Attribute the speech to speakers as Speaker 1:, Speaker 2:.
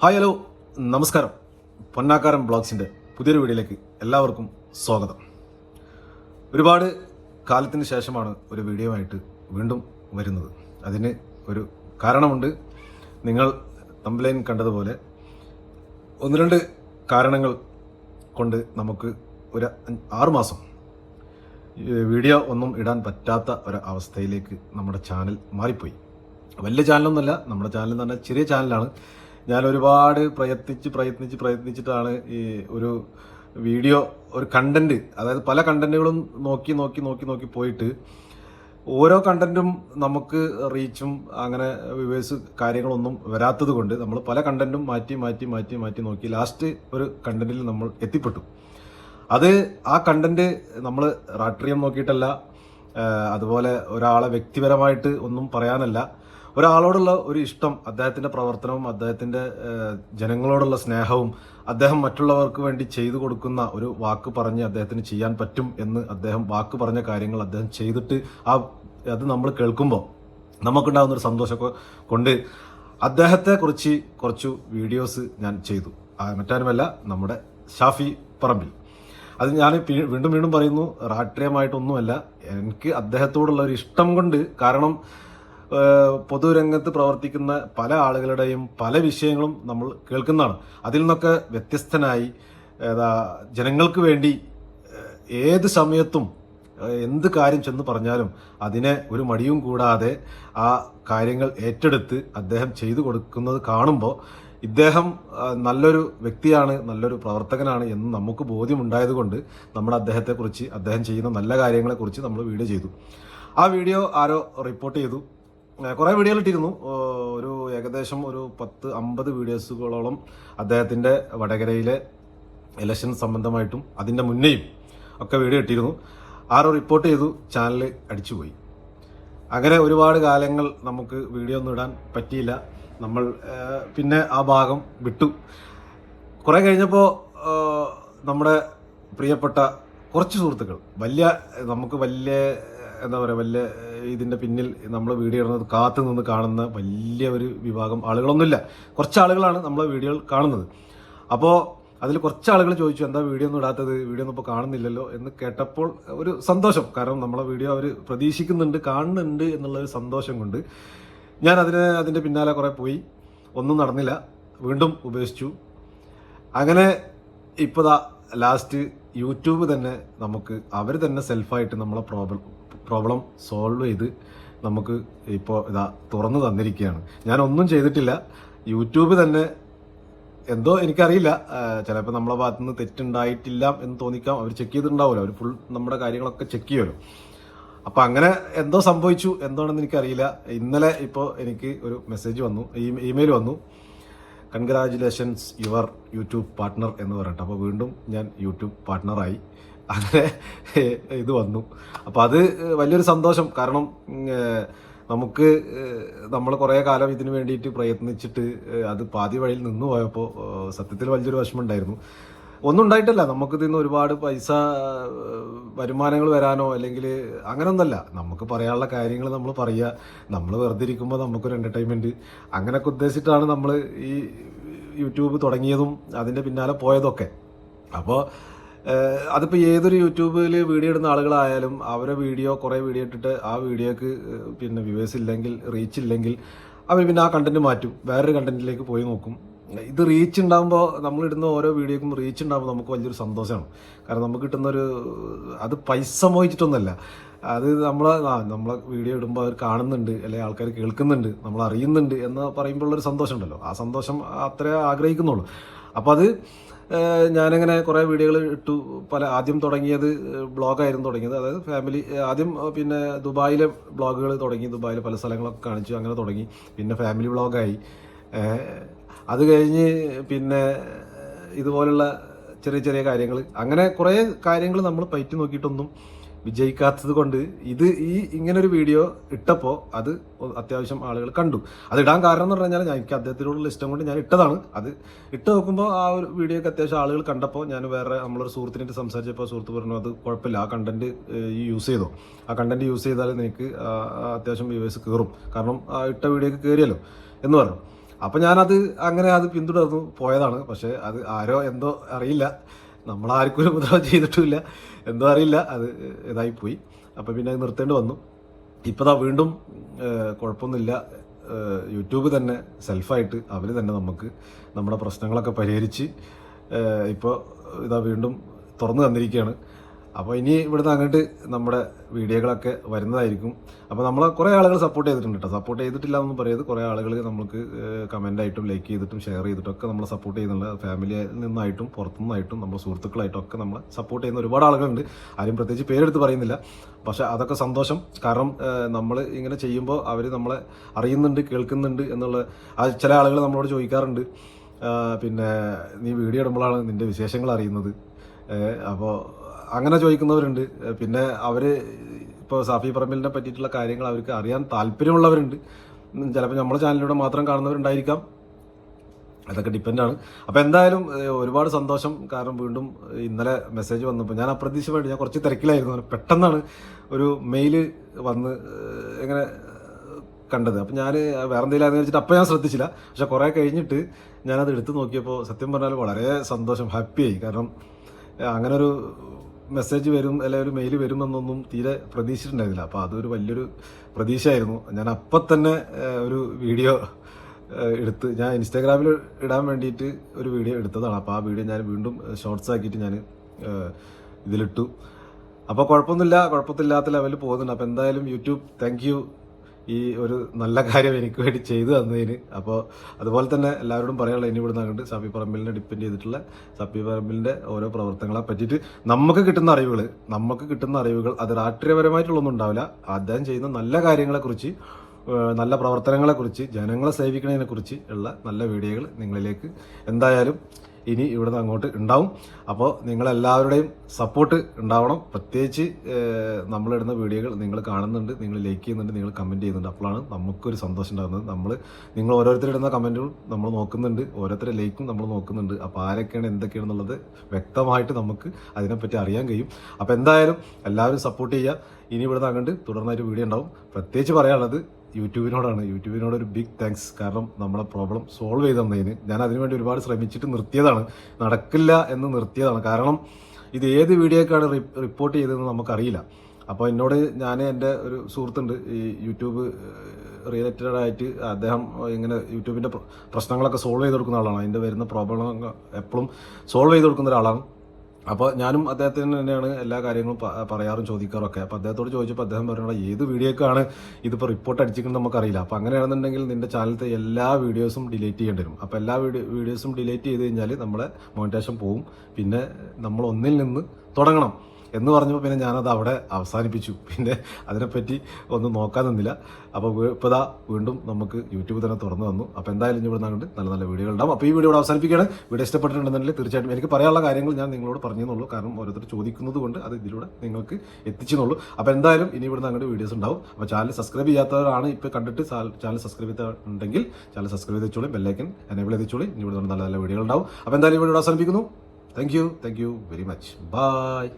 Speaker 1: Hi hello. നമസ്കാരം. പൊന്നാക്കാരൻ ബ്ലോഗ്സിന്റെ പുതിയൊരു വീഡിയോയിലേക്ക് എല്ലാവർക്കും സ്വാഗതം. ഒരുപാട് കാലത്തിന് ശേഷമാണ് ഒരു വീഡിയോ ആയിട്ട് വീണ്ടും വരുന്നത്. അതിന് ഒരു കാരണമുണ്ട്. നിങ്ങൾ തമ്പ്ലൈൻ കണ്ടതുപോലെ ഒന്ന് രണ്ട് കാരണങ്ങൾ കൊണ്ട് നമുക്ക് ഒരു ആറുമാസം വീഡിയോ ഒന്നും ഇടാൻ പറ്റാത്ത ഒരു അവസ്ഥയിലേക്ക് നമ്മുടെ ചാനൽ മാറിപ്പോയി. വലിയ ചാനലൊന്നുമല്ല. നമ്മുടെ ചാനൽ എന്ന് പറഞ്ഞാൽ ചെറിയ ചാനലാണ്. ഞാൻ ഒരുപാട് പ്രയത്നിച്ച് പ്രയത്നിച്ച് പ്രയത്നിച്ചിട്ടാണ് ഈ ഒരു വീഡിയോ ഒരു കണ്ടന്റ് അതായത് പല കണ്ടന്റുകളും നോക്കി നോക്കി നോക്കി നോക്കി പോയിട്ട് ഓരോ കണ്ടന്റും നമുക്ക് റീച്ചും അങ്ങനെ വിവേഴ്സ് കാര്യങ്ങളൊന്നും വരാത്തത് കൊണ്ട് നമ്മൾ പല കണ്ടന്റും മാറ്റി മാറ്റി മാറ്റി മാറ്റി നോക്കി ലാസ്റ്റ് ഒരു കണ്ടന്റിൽ നമ്മൾ എത്തിപ്പെട്ടു. അത് ആ കണ്ടന്റ് നമ്മൾ രാഷ്ട്രീയം നോക്കിയിട്ടല്ല അതുപോലെ ഒരാളെ വ്യക്തിപരമായിട്ട് ഒന്നും പറയാനല്ല ഒരാളോടുള്ള ഒരു ഇഷ്ടം അദ്ദേഹത്തിന്റെ പ്രവർത്തനവും അദ്ദേഹത്തിന്റെ ജനങ്ങളോടുള്ള സ്നേഹവും അദ്ദേഹം മറ്റുള്ളവർക്ക് വേണ്ടി ചെയ്തു കൊടുക്കുന്ന ഒരു വാക്ക് പറഞ്ഞ് അദ്ദേഹത്തിന് ചെയ്യാൻ പറ്റും എന്ന് അദ്ദേഹം വാക്ക് പറഞ്ഞ കാര്യങ്ങൾ അദ്ദേഹം ചെയ്തിട്ട് ആ അത് നമ്മൾ കേൾക്കുമ്പോൾ നമുക്കുണ്ടാകുന്ന ഒരു സന്തോഷമൊക്കെ കൊണ്ട് അദ്ദേഹത്തെ കുറിച്ച് കുറച്ചു വീഡിയോസ് ഞാൻ ചെയ്തു. മറ്റാരുമല്ല നമ്മുടെ ഷാഫി പറമ്പിൽ. അത് ഞാൻ വീണ്ടും വീണ്ടും പറയുന്നു രാഷ്ട്രീയമായിട്ടൊന്നുമല്ല എനിക്ക് അദ്ദേഹത്തോടുള്ള ഒരു ഇഷ്ടം കൊണ്ട് കാരണം പൊതുരംഗത്ത് പ്രവർത്തിക്കുന്ന പല ആളുകളുടെയും പല വിഷയങ്ങളും നമ്മൾ കേൾക്കുന്നതാണ്. അതിൽ നിന്നൊക്കെ വ്യത്യസ്തനായി ജനങ്ങൾക്ക് വേണ്ടി ഏത് സമയത്തും എന്ത് കാര്യം ചെന്ന് പറഞ്ഞാലും അതിനെ ഒരു മടിയും കൂടാതെ ആ കാര്യങ്ങൾ ഏറ്റെടുത്ത് അദ്ദേഹം ചെയ്തു കൊടുക്കുന്നത് കാണുമ്പോൾ ഇദ്ദേഹം നല്ലൊരു വ്യക്തിയാണ് നല്ലൊരു പ്രവർത്തകനാണ് എന്ന് നമുക്ക് ബോധ്യമുണ്ടായതുകൊണ്ട് നമ്മൾ അദ്ദേഹത്തെക്കുറിച്ച് അദ്ദേഹം ചെയ്യുന്ന നല്ല കാര്യങ്ങളെക്കുറിച്ച് നമ്മൾ വീഡിയോ ചെയ്തു. ആ വീഡിയോ ആരോ റിപ്പോർട്ട് ചെയ്തു. കുറേ വീഡിയോകൾ ഇട്ടിരുന്നു. ഒരു ഏകദേശം ഒരു പത്ത് അമ്പത് വീഡിയോസുകളോളം അദ്ദേഹത്തിന്റെ വടകരയിലെ ഇലക്ഷൻ സംബന്ധമായിട്ടും അതിന്റെ മുന്നേയും ഒക്കെ വീഡിയോ ഇട്ടിരുന്നു. ആരോ റിപ്പോർട്ട് ചെയ്തു ചാനൽ അടിച്ചുപോയി. അങ്ങനെ ഒരുപാട് കാലങ്ങൾ നമുക്ക് വീഡിയോ ഒന്നും ഇടാൻ പറ്റിയില്ല. നമ്മൾ പിന്നെ ആ ഭാഗം വിട്ടു. കുറേ കഴിഞ്ഞപ്പോൾ നമ്മുടെ പ്രിയപ്പെട്ട കുറച്ച് സുഹൃത്തുക്കൾ വലിയ നമുക്ക് വലിയ എന്താ പറയുക വലിയ ഇതിന്റെ പിന്നിൽ നമ്മൾ വീഡിയോ ഇടുന്നത് കാത്തു നിന്ന് കാണുന്ന വലിയ ഒരു വിഭാഗം ആളുകളൊന്നുമില്ല. കുറച്ച് ആളുകളാണ് നമ്മളെ വീഡിയോകൾ കാണുന്നത്. അപ്പോൾ അതിൽ കുറച്ച് ആളുകൾ ചോദിച്ചു എന്താ വീഡിയോ ഒന്നും ഇടാത്തത്? വീഡിയോ ഒന്നും ഇപ്പോൾ കാണുന്നില്ലല്ലോ? എന്ന് കേട്ടപ്പോൾ ഒരു സന്തോഷം. കാരണം നമ്മളെ വീഡിയോ അവർ പ്രതീക്ഷിക്കുന്നുണ്ട് കാണുന്നുണ്ട് എന്നുള്ള ഒരു സന്തോഷം കൊണ്ട് ഞാൻ അതിന് അതിന്റെ പിന്നാലെ കുറേ പോയി. ഒന്നും നടന്നില്ല. വീണ്ടും ഉപേക്ഷിച്ചു. അങ്ങനെ ഇപ്പോൾ ലാസ്റ്റ് യൂട്യൂബ് തന്നെ നമുക്ക് അവർ തന്നെ സെൽഫായിട്ട് നമ്മളെ പ്രോബ്ലം പ്രോബ്ലം സോൾവ് ചെയ്ത് നമുക്ക് ഇപ്പോൾ ഇതാ തുറന്നു തന്നിരിക്കുകയാണ്. ഞാൻ ഒന്നും ചെയ്തിട്ടില്ല. യൂട്യൂബ് തന്നെ എന്തോ എനിക്കറിയില്ല. ചിലപ്പോൾ നമ്മളെ ഭാഗത്തു നിന്ന് തെറ്റുണ്ടായിട്ടില്ല എന്ന് തോന്നിക്കാം. അവർ ചെക്ക് ചെയ്തിട്ടുണ്ടാവുമല്ലോ. അവർ ഫുൾ നമ്മുടെ കാര്യങ്ങളൊക്കെ ചെക്ക് ചെയ്യുമല്ലോ. അപ്പോൾ അങ്ങനെ എന്തോ സംഭവിച്ചു. എന്താണെന്ന് എനിക്കറിയില്ല. ഇന്നലെ ഇപ്പോൾ എനിക്ക് ഒരു മെസ്സേജ് വന്നു. ഇമെയിൽ വന്നു. കൺഗ്രാജുലേഷൻസ് യുവർ യൂട്യൂബ് പാർട്ട്ണർ എന്ന് പറഞ്ഞിട്ട്. അപ്പോൾ വീണ്ടും ഞാൻ യൂട്യൂബ് പാർട്ട്ണറായി അങ്ങനെ ഇത് വന്നു. അപ്പോൾ അത് വലിയൊരു സന്തോഷം. കാരണം നമുക്ക് നമ്മൾ കുറേ കാലം ഇതിനു വേണ്ടിയിട്ട് പ്രയത്നിച്ചിട്ട് അത് പാതി വഴിയിൽ നിന്നു പോയപ്പോൾ സത്യത്തിൽ വലിയൊരു വിഷമമുണ്ടായിരുന്നു. ഒന്നും ഉണ്ടായിട്ടല്ല. നമുക്കിതിൽ നിന്ന് ഒരുപാട് പൈസ വരുമാനങ്ങൾ വരാനോ അല്ലെങ്കിൽ അങ്ങനൊന്നല്ല. നമുക്ക് പറയാനുള്ള കാര്യങ്ങൾ നമ്മൾ പറയുക. നമ്മൾ വെറുതെ ഇരിക്കുമ്പോൾ നമുക്കൊരു എന്റർടൈൻമെന്റ് അങ്ങനെയൊക്കെ ഉദ്ദേശിച്ചിട്ടാണ് നമ്മൾ ഈ യൂട്യൂബ് തുടങ്ങിയതും അതിന്റെ പിന്നാലെ പോയതൊക്കെ. അപ്പോൾ അതിപ്പോൾ ഏതൊരു യൂട്യൂബിൽ വീഡിയോ ഇടുന്ന ആളുകളായാലും അവരെ വീഡിയോ കുറേ വീഡിയോ ഇട്ടിട്ട് ആ വീഡിയോക്ക് പിന്നെ വ്യൂവേഴ്സ് ഇല്ലെങ്കിൽ റീച്ച് ഇല്ലെങ്കിൽ അവർ പിന്നെ ആ കണ്ടന്റ് മാറ്റും. വേറൊരു കണ്ടന്റിലേക്ക് പോയി നോക്കും. ഇത് റീച്ച് ഉണ്ടാകുമ്പോൾ നമ്മൾ ഇടുന്ന ഓരോ വീഡിയോക്കും റീച്ച് ഉണ്ടാകുമ്പോൾ നമുക്ക് വലിയൊരു സന്തോഷമാണ്. കാരണം നമുക്ക് കിട്ടുന്നൊരു അത് പൈസ മോഹിച്ചിട്ടൊന്നുമല്ല. അത് നമ്മളെ നമ്മളെ വീഡിയോ ഇടുമ്പോൾ അവർ കാണുന്നുണ്ട് അല്ലെങ്കിൽ ആൾക്കാർ കേൾക്കുന്നുണ്ട് നമ്മൾ അറിയുന്നുണ്ട് എന്ന് പറയുമ്പോൾ ഒരു സന്തോഷമുണ്ടല്ലോ. ആ സന്തോഷം അത്രേ ആഗ്രഹിക്കുന്നുള്ളൂ. അപ്പോൾ അത് ഞാനിങ്ങനെ കുറേ വീഡിയോകൾ ഇട്ടു. പല ആദ്യം തുടങ്ങിയത് ബ്ലോഗായിരുന്നു തുടങ്ങിയത്. അതായത് ഫാമിലി ആദ്യം പിന്നെ ദുബായിലെ ബ്ലോഗുകൾ തുടങ്ങി. ദുബായിലെ പല സ്ഥലങ്ങളൊക്കെ കാണിച്ചു. അങ്ങനെ തുടങ്ങി. പിന്നെ ഫാമിലി ബ്ലോഗായി. അത് കഴിഞ്ഞ് പിന്നെ ഇതുപോലുള്ള ചെറിയ ചെറിയ കാര്യങ്ങൾ. അങ്ങനെ കുറേ കാര്യങ്ങൾ നമ്മൾ പയറ്റി നോക്കിയിട്ടൊന്നും വിജയിക്കാത്തത് കൊണ്ട് ഇത് ഈ ഇങ്ങനൊരു വീഡിയോ ഇട്ടപ്പോൾ അത് അത്യാവശ്യം ആളുകൾ കണ്ടു. അത് ഇടാൻ കാരണം എന്ന് പറഞ്ഞു ഞാൻ എനിക്ക് അദ്ദേഹത്തിനോടുള്ള ഇഷ്ടം കൊണ്ട് ഞാൻ ഇട്ടതാണ്. അത് ഇട്ട് നോക്കുമ്പോൾ ആ ഒരു വീഡിയോക്ക് അത്യാവശ്യം ആളുകൾ കണ്ടപ്പോൾ ഞാൻ വേറെ നമ്മളൊരു സുഹൃത്തിനായിട്ട് സംസാരിച്ചപ്പോൾ സുഹൃത്ത് പറഞ്ഞു അത് കുഴപ്പമില്ല ആ കണ്ടന്റ് ഈ യൂസ് ചെയ്തോ. ആ കണ്ടന്റ് യൂസ് ചെയ്താൽ നിനക്ക് അത്യാവശ്യം വ്യൂവേഴ്സ് കയറും കാരണം ആ ഇട്ട വീഡിയോക്ക് കയറിയല്ലോ എന്ന് പറഞ്ഞു. അപ്പം ഞാനത് അങ്ങനെ അത് പിന്തുടർന്നു പോയതാണ്. പക്ഷേ അത് ആരോ എന്തോ അറിയില്ല. നമ്മളാർക്കും ഒരു ഉപദ്രവം ചെയ്തിട്ടുമില്ല. എന്തോ അറിയില്ല. അത് ഇതായിപ്പോയി. അപ്പം പിന്നെ അത് നിർത്തേണ്ടി വന്നു. ഇപ്പോൾ വീണ്ടും കുഴപ്പമൊന്നുമില്ല. യൂട്യൂബ് തന്നെ സെൽഫായിട്ട് അവർ തന്നെ നമുക്ക് നമ്മുടെ പ്രശ്നങ്ങളൊക്കെ പരിഹരിച്ച് ഇപ്പോൾ ഇതാ വീണ്ടും തുറന്നു തന്നിരിക്കുകയാണ്. അപ്പോൾ ഇനി ഇവിടുന്ന് അങ്ങോട്ട് നമ്മുടെ വീഡിയോകളൊക്കെ വരുന്നതായിരിക്കും. അപ്പോൾ നമ്മളെ കുറേ ആളുകൾ സപ്പോർട്ട് ചെയ്തിട്ടുണ്ട് കേട്ടോ സപ്പോർട്ട് ചെയ്തിട്ടില്ല എന്ന് പറയുന്നത് കുറേ ആളുകൾ നമ്മൾക്ക് കമന്റ് ആയിട്ടും ലൈക്ക് ചെയ്തിട്ടും ഷെയർ ചെയ്തിട്ടും ഒക്കെ നമ്മളെ സപ്പോർട്ട് ചെയ്യുന്നുണ്ട്. ഫാമിലിയിൽ നിന്നായിട്ടും പുറത്തുനിന്നായിട്ടും നമ്മുടെ സുഹൃത്തുക്കളായിട്ടും ഒക്കെ നമ്മളെ സപ്പോർട്ട് ചെയ്യുന്ന ഒരുപാട് ആളുകളുണ്ട്. ആരും പ്രത്യേകിച്ച് പേരെടുത്ത് പറയുന്നില്ല. പക്ഷെ അതൊക്കെ സന്തോഷം. കാരണം നമ്മൾ ഇങ്ങനെ ചെയ്യുമ്പോൾ അവർ നമ്മളെ അറിയുന്നുണ്ട് കേൾക്കുന്നുണ്ട് എന്നുള്ള ചില ആളുകൾ നമ്മളോട് ചോദിക്കാറുണ്ട്. പിന്നെ നീ വീഡിയോ ഇടുമ്പോഴാണ് നിന്റെ വിശേഷങ്ങൾ അറിയുന്നത്. അപ്പോൾ അങ്ങനെ ചോദിക്കുന്നവരുണ്ട്. പിന്നെ അവർ ഇപ്പോൾ സാഫി പറമ്പിലിനെ പറ്റിയിട്ടുള്ള കാര്യങ്ങൾ അവർക്ക് അറിയാൻ താല്പര്യമുള്ളവരുണ്ട്. ചിലപ്പോൾ നമ്മുടെ ചാനലിലൂടെ മാത്രം കാണുന്നവരുണ്ടായിരിക്കാം. അതൊക്കെ ഡിപ്പെൻഡാണ് അപ്പോൾ എന്തായാലും ഒരുപാട് സന്തോഷം. കാരണം വീണ്ടും ഇന്നലെ മെസ്സേജ് വന്നപ്പോൾ ഞാൻ അപ്രതീക്ഷിതമായിട്ട് ഞാൻ കുറച്ച് തിരക്കിലായിരുന്നു. പെട്ടെന്നാണ് ഒരു മെയിൽ വന്ന് ഇങ്ങനെ കണ്ടത്. അപ്പം ഞാൻ വേറെ എന്തെങ്കിലും വെച്ചിട്ട് അപ്പം ഞാൻ ശ്രദ്ധിച്ചില്ല. പക്ഷെ കുറേ കഴിഞ്ഞിട്ട് ഞാനത് എടുത്തു നോക്കിയപ്പോൾ സത്യം പറഞ്ഞാൽ വളരെ സന്തോഷം ഹാപ്പിയായി കാരണം അങ്ങനൊരു മെസ്സേജ് വരും അല്ലെങ്കിൽ ഒരു മെയിൽ വരുമെന്നൊന്നും തീരെ പ്രതീക്ഷിച്ചിട്ടുണ്ടായിരുന്നില്ല. അപ്പോൾ അതൊരു വലിയൊരു പ്രതീക്ഷയായിരുന്നു. ഞാൻ അപ്പം തന്നെ ഒരു വീഡിയോ എടുത്ത് ഞാൻ ഇൻസ്റ്റാഗ്രാമിൽ ഇടാൻ വേണ്ടിയിട്ട് ഒരു വീഡിയോ എടുത്തതാണ്. അപ്പോൾ ആ വീഡിയോ ഞാൻ വീണ്ടും ഷോർട്സ് ആക്കിയിട്ട് ഞാൻ ഇതിലിട്ടു. അപ്പോൾ കുഴപ്പമൊന്നുമില്ല കുഴപ്പമില്ലാത്ത ലെവലിൽ പോകുന്നുണ്ട്. അപ്പോൾ എന്തായാലും യൂട്യൂബ് താങ്ക് ഈ ഒരു നല്ല കാര്യം എനിക്ക് വേണ്ടി ചെയ്തു തന്നതിന്. അപ്പോൾ അതുപോലെ തന്നെ എല്ലാവരോടും പറയാനുള്ള ഇനി ഇവിടുന്ന് അങ്ങോട്ട് സഫി പറമ്പിലിനെ ഡിപ്പെൻഡ് ചെയ്തിട്ടുള്ള സഫി പറമ്പിലിന്റെ ഓരോ പ്രവർത്തനങ്ങളെ പറ്റിയിട്ട് നമുക്ക് കിട്ടുന്ന അറിവുകൾ നമുക്ക് കിട്ടുന്ന അറിവുകൾ അത് രാഷ്ട്രീയപരമായിട്ടുള്ളൊന്നും ഉണ്ടാവില്ല. അദ്ദേഹം ചെയ്യുന്ന നല്ല കാര്യങ്ങളെക്കുറിച്ച് നല്ല പ്രവർത്തനങ്ങളെക്കുറിച്ച് ജനങ്ങളെ സേവിക്കുന്നതിനെക്കുറിച്ച് ഉള്ള നല്ല വീഡിയോകൾ നിങ്ങളിലേക്ക് എന്തായാലും ഇനി ഇവിടുന്ന് അങ്ങോട്ട് ഉണ്ടാവും. അപ്പോൾ നിങ്ങളെല്ലാവരുടെയും സപ്പോർട്ട് ഉണ്ടാവണം. പ്രത്യേകിച്ച് നമ്മളിടുന്ന വീഡിയോകൾ നിങ്ങൾ കാണുന്നുണ്ട് നിങ്ങൾ ലൈക്ക് ചെയ്യുന്നുണ്ട് നിങ്ങൾ കമന്റ് ചെയ്യുന്നുണ്ട്. അപ്പോഴാണ് നമുക്കൊരു സന്തോഷം ഉണ്ടാകുന്നത്. നമ്മൾ നിങ്ങൾ ഓരോരുത്തരിടുന്ന കമന്റും നമ്മൾ നോക്കുന്നുണ്ട്. ഓരോരുത്തരുടെ ലൈക്കും നമ്മൾ നോക്കുന്നുണ്ട്. അപ്പോൾ ആരൊക്കെയാണ് എന്തൊക്കെയാണെന്നുള്ളത് വ്യക്തമായിട്ട് നമുക്ക് അതിനെപ്പറ്റി അറിയാൻ കഴിയും. അപ്പോൾ എന്തായാലും എല്ലാവരും സപ്പോർട്ട് ചെയ്യുക. ഇനി ഇവിടുന്ന് അങ്ങോട്ട് തുടർന്നൊരു വീഡിയോ ഉണ്ടാവും. പ്രത്യേകിച്ച് പറയാനുള്ളത് യൂട്യൂബിനോടാണ്. യൂട്യൂബിനോട് ഒരു ബിഗ് താങ്ക്സ് കാരണം നമ്മളെ പ്രോബ്ലം സോൾവ് ചെയ്ത് തന്നതിന് ഞാൻ അതിനുവേണ്ടി ഒരുപാട് ശ്രമിച്ചിട്ട് നിർത്തിയതാണ്. നടക്കില്ല എന്ന് നിർത്തിയതാണ്. കാരണം ഇത് ഏത് വീഡിയോക്കാണ് റിപ്പോർട്ട് ചെയ്തതെന്ന് നമുക്കറിയില്ല. അപ്പോൾ എന്നോട് ഞാൻ എന്റെ ഒരു സുഹൃത്തുണ്ട്. ഈ യൂട്യൂബ് റിലേറ്റഡ് ആയിട്ട് അദ്ദേഹം ഇങ്ങനെ യൂട്യൂബിന്റെ പ്ര- പ്രശ്നങ്ങളൊക്കെ സോൾവ് ചെയ്ത് കൊടുക്കുന്ന ആളാണ്. അതിന്റെ വരുന്ന പ്രോബ്ലം എപ്പോഴും സോൾവ് ചെയ്ത് കൊടുക്കുന്ന ഒരാളാണ്. അപ്പോൾ ഞാനും അദ്ദേഹത്തിന് തന്നെയാണ് എല്ലാ കാര്യങ്ങളും പറയാറും ചോദിക്കാറൊക്കെ. അപ്പോൾ അദ്ദേഹത്തോട് ചോദിച്ചപ്പോൾ അദ്ദേഹം പറഞ്ഞാൽ ഏത് വീഡിയോക്കാണ് ഇതിപ്പോൾ റിപ്പോർട്ട് അടിച്ചിരിക്കുന്നത് നമുക്കറിയില്ല. അപ്പോൾ അങ്ങനെയാണെന്നുണ്ടെങ്കിൽ നിന്റെ ചാനലത്തെ എല്ലാ വീഡിയോസും ഡിലീറ്റ് ചെയ്യേണ്ടി വരും. അപ്പോൾ എല്ലാ വീഡിയോ വീഡിയോസും ഡിലീറ്റ് ചെയ്ത് കഴിഞ്ഞാൽ നമ്മളെ മോണിറ്റേഷൻ പോവും. പിന്നെ നമ്മൾ ഒന്നിൽ നിന്ന് തുടങ്ങണം. എന്ന് പറഞ്ഞപ്പോൾ പിന്നെ ഞാനത് അവിടെ അവസാനിപ്പിച്ചു. പിന്നെ അതിനെപ്പറ്റി ഒന്നും നോക്കാൻ നിന്നില്ല. അപ്പോൾ ഇപ്പോൾ ഇതാ വീണ്ടും നമുക്ക് യൂട്യൂബ് തന്നെ തുറന്നു വന്നു അപ്പോൾ എന്തായാലും ഇവിടെ നിന്നുകൊണ്ട് നല്ല നല്ല വീഡിയോകൾ ഉണ്ടാവും. അപ്പോൾ ഈ വീഡിയോ ഇവിടെ അവസാനിപ്പിക്കുകയാണ്. വീഡിയോ ഇഷ്ടപ്പെട്ടിട്ടുണ്ടെന്നുണ്ടെങ്കിൽ തീർച്ചയായിട്ടും എനിക്ക് പറയാനുള്ള കാര്യങ്ങൾ ഞാൻ നിങ്ങളോട് പറഞ്ഞെന്നുള്ളൂ. കാരണം ഓരോരുത്തർ ചോദിക്കുന്നത് കൊണ്ട് അത് ഇതിലൂടെ നിങ്ങൾക്ക് എത്തിച്ചെന്നുള്ളൂ. അപ്പോൾ എന്തായാലും ഇനി ഇവിടെ അങ്ങോട്ട് വീഡിയോസ് ഉണ്ടാവും. അപ്പോൾ ചാനൽ സബ്സ്ക്രൈബ് ചെയ്യാത്തവരാണ് ഇപ്പോൾ കണ്ടിട്ട് ചാനൽ സബ്സ്ക്രൈബ് ചെയ്തിട്ടുണ്ടെങ്കിൽ ചാനൽ സബ്സ്ക്രൈബ് ചെയ്തോളൂ ബെല്ലൈക്കൻ എനേബിൾ ചെയ്തോളൂ ഇനി ഇവിടെ നല്ല നല്ല വീഡിയോകൾ ഉണ്ടാവും. അപ്പോൾ എന്തായാലും ഇവിടെ അവസാനിപ്പിക്കുന്നു. Thank you thank you very much bye